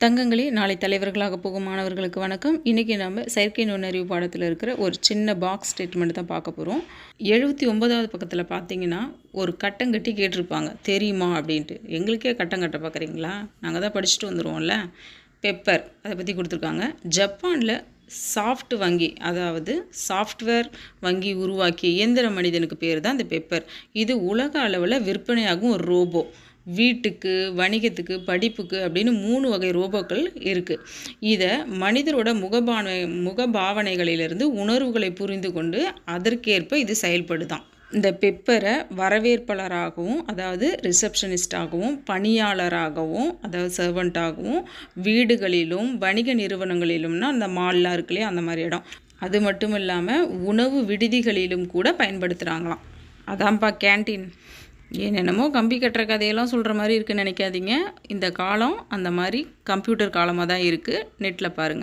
தங்கங்களே நாளை தலைவர்களாக போகும் மாணவர்களுக்கு வணக்கம். இன்றைக்கி நம்ம செயற்கை நுண்ணறிவு பாடத்தில் இருக்கிற ஒரு சின்ன பாக்ஸ் ஸ்டேட்மெண்ட் தான் பார்க்க போகிறோம் எழுபத்தி ஒன்பதாவது பக்கத்தில் பார்த்தீங்கன்னா ஒரு கட்டம் கட்டி கேட்டிருப்பாங்க. தெரியுமா அப்படின்ட்டு. எங்களுக்கே கட்டம் கட்ட பார்க்குறீங்களா? நாங்கள் தான் படிச்சுட்டு வந்துடுவோம்ல பெப்பர் அதை பற்றி கொடுத்துருக்காங்க. ஜப்பானில் சாஃப்ட் வங்கி அதாவது சாஃப்ட்வேர் வங்கி உருவாக்கிய இயந்திர மனிதனுக்கு பேர் தான் இந்த பெப்பர் இது உலக அளவில் விற்பனையாகும் ஒரு ரோபோ வீட்டுக்கு வணிகத்துக்கு படிப்புக்கு அப்படின்னு மூணு வகை ரோபோக்கள் இருக்குது இதை மனிதரோட முகபாவனை முகபாவனைகளிலிருந்து உணர்வுகளை புரிந்து கொண்டு அதற்கேற்ப இது செயல்படுதான். இந்த பெப்பரை வரவேற்பாளராகவும் அதாவது ரிசப்ஷனிஸ்டாகவும் பணியாளராகவும் அதாவது சர்வெண்ட்டாகவும் வீடுகளிலும் வணிக நிறுவனங்களிலும்னா அந்த மால்லாம் இருக்கு இல்லையா அந்த மாதிரி இடம். அது மட்டும் இல்லாமல் உணவு விடுதிகளிலும் கூட பயன்படுத்துகிறாங்களாம் அதான்ப்பா கேன்டீன். என்னென்னமோ கம்பி கட்டுற கதையெல்லாம் சொல்கிற மாதிரி இருக்குன்னு நினைக்காதீங்க. இந்த காலம் அந்த மாதிரி கம்ப்யூட்டர் காலமாக தான் இருக்குது நெட்டில் பாருங்கள்